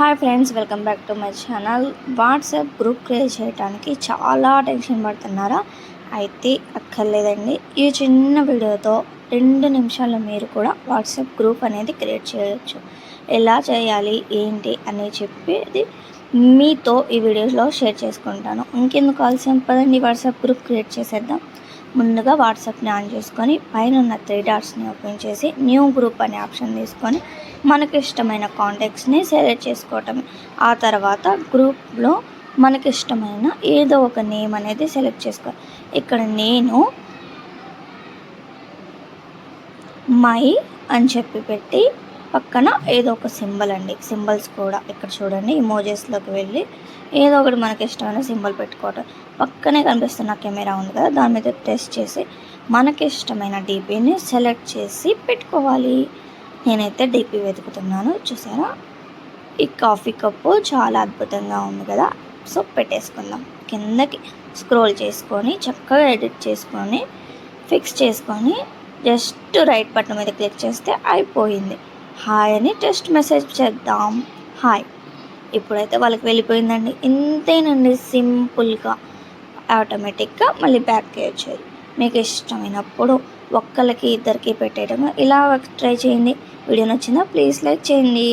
Hi friends welcome back to my channel WhatsApp group create చేయడానికి చాలా tension పడుతున్నారా? అయితే అక్కర్లేదండి. ఈ చిన్న వీడియోతో రెండు నిమిషాల్లో మీరు కూడా వాట్సాప్ గ్రూప్ అనేది క్రియేట్ చేయొచ్చు. ఎలా చేయాలి ఏంటి అని చెప్పేది మీతో ఈ వీడియోలో షేర్ చేసుకుంటాను. ఇంకెందుకు ఆలస్యం? పదండి వాట్సాప్ గ్రూప్ క్రియేట్ చేసేద్దాం. ముందుగా వాట్సాప్ని ఆన్ చేసుకొని పైన ఉన్న త్రీ డాట్స్ని ఓపెన్ చేసి న్యూ గ్రూప్ అనే ఆప్షన్ తీసుకొని మనకి ఇష్టమైన కాంటాక్ట్స్ని సెలెక్ట్ చేసుకోవటమే ఆ తర్వాత గ్రూప్లో మనకి ఇష్టమైన ఏదో ఒక నేమ్ అనేది సెలెక్ట్ చేసుకో. ఇక్కడ నేను మై అని చెప్పి పెట్టి పక్కన ఏదో ఒక సింబల్ అండి. సింబల్స్ కూడా ఇక్కడ చూడండి. ఇమోజెస్లోకి వెళ్ళి ఏదో ఒకటి మనకి ఇష్టమైన సింబల్ పెట్టుకోవటం. పక్కనే కనిపిస్తున్న కెమెరా ఉంది కదా దాని మీద టెస్ట్ చేసి మనకి ఇష్టమైన డీపీని సెలెక్ట్ చేసి పెట్టుకోవాలి. నేనైతే డీపీ వెతుకుతున్నాను. చూసారా? ఈ కాఫీ కప్పు చాలా అద్భుతంగా ఉంది కదా. సో పెట్టేసుకుందాం. కిందకి స్క్రోల్ చేసుకొని చక్కగా ఎడిట్ చేసుకొని ఫిక్స్ చేసుకొని జస్ట్ రైట్ బటన్ మీద క్లిక్ చేస్తే అయిపోయింది. హాయ్ అని టెస్ట్ మెసేజ్ చేద్దాం. హాయ్. ఇప్పుడైతే వాళ్ళకి వెళ్ళిపోయిందండి. ఇంతేనండి సింపుల్గా ఆటోమేటిక్గా మళ్ళీ బ్యాక్ వచ్చేది మీకు ఇష్టమైనప్పుడు ఒక్కరికి ఇద్దరికి పెట్టేయడం ఇలా ట్రై చేయండి. వీడియో నచ్చిందా ప్లీజ్ లైక్ చేయండి.